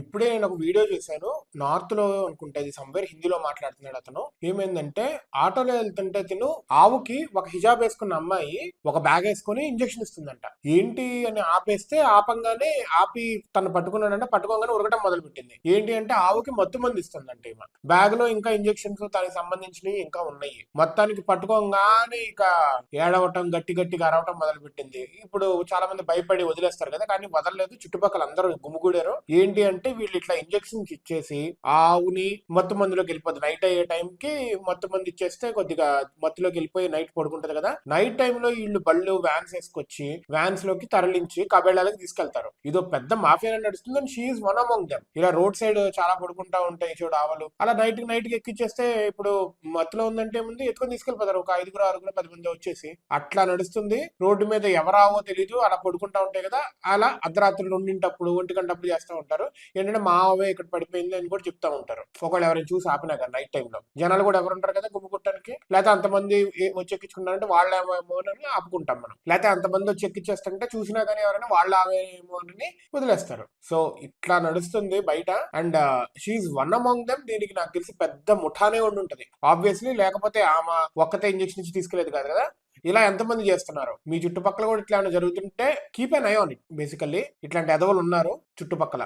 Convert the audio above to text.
ఇప్పుడే నేను ఒక వీడియో చూశాను. నార్త్లో అనుకుంటే ఇది సంవేర్ హిందీలో మాట్లాడుతున్నాడు అతను. ఏమైందంటే ఆటోలో వెళ్తుంటే తిను ఆవుకి ఒక హిజాబ్ వేసుకున్న అమ్మాయి ఒక బ్యాగ్ వేసుకుని ఇంజెక్షన్ ఇస్తుందంట. ఏంటి అని ఆపేస్తే ఆపంగానే ఆపి తను పట్టుకున్నాడంటే పట్టుకోగానే ఉరగటం మొదలు పెట్టింది ఏంటి అంటే ఆవుకి మత్తు మంది ఇస్తుందంట ఈమె. బ్యాగ్లో ఇంకా ఇంజెక్షన్స్ దానికి సంబంధించినవి ఇంకా ఉన్నాయి. మొత్తానికి పట్టుకోగానే ఇక ఏడవటం గట్టి గట్టిగా అరవటం మొదలు పెట్టింది ఇప్పుడు చాలా మంది భయపడి వదిలేస్తారు కదా కానీ వదలలేదు. చుట్టుపక్కల అందరూ గుమిగూడారు. ఏంటి అంటే వీళ్ళు ఇట్లా ఇంజెక్షన్స్ ఇచ్చేసి ఆవుని మత్తు మందులోకి వెళ్ళిపోతుంది నైట్ అయ్యే టైంకి మత్తు మందు ఇచ్చేస్తే కొద్దిగా మత్తులోకి వెళ్ళిపోయి నైట్ పడుకుంటది కదా. నైట్ టైంలో వీళ్ళు బళ్ళు వ్యాన్స్ వేసుకొచ్చి వ్యాన్స్లోకి తరలించి కబేళాలకు తీసుకెళ్తారు. ఇదో పెద్ద మాఫియా నడుస్తుంది and she one among them ఇలా రోడ్ సైడ్ చాలా పడుకుంటా ఉంటాయి చూడు ఆవలు. అలా నైట్కి నైట్కి ఎక్కిచ్చేస్తే ఇప్పుడు మత్తులో ఉందంటే ముందు ఎత్తుకొని తీసుకెళ్ళిపోతారు. ఒక ఐదుగురు ఆరుగురు పది మంది వచ్చేసి అట్లా నడుస్తుంది. రోడ్డు మీద ఎవరావో తెలీదు. అలా పడుకుంటా ఉంటాయి కదా. అలా అర్ధరాత్రి రెండింటప్పుడు ఒంటి గంటప్పుడు చేస్తూ ఉంటారు. ఏంటంటే మా ఆవే ఇక్కడ పడిపోయింది అని కూడా చెప్తా ఉంటారు. ఒకవేళ ఎవరైనా చూసి ఆపినా కదా నైట్ టైంలో జనాలు కూడా ఎవరు ఉంటారు కదా గుమ్ముకుంటానికి లేకపోతే అంతమంది వచ్చి ఎక్కించుకున్నారంటే వాళ్ళేమో అని ఆపుకుంటాం మనం. లేకపోతే అంతమంది వచ్చి ఎక్కించేస్తుంటే చూసినా కానీ ఎవరైనా వాళ్ళు ఆవేమో అని వదిలేస్తారు. సో ఇట్లా నడుస్తుంది బయట. And she one among them దీనికి నాకు తెలిసి పెద్ద ముఠానే ఉండి ఉంటుంది. ఆబ్వియస్లీ లేకపోతే ఆమె ఒక్కతే ఇంజక్షన్ ఇచ్చి తీసుకెళ్ళేదు కాదు కదా? ఇలా ఎంతమంది చేస్తున్నారు? మీ చుట్టుపక్కల కూడా ఇట్లా జరుగుతుంటే keep an eye on it basically ఇట్లాంటి ఎదవలు ఉన్నారు చుట్టుపక్కల.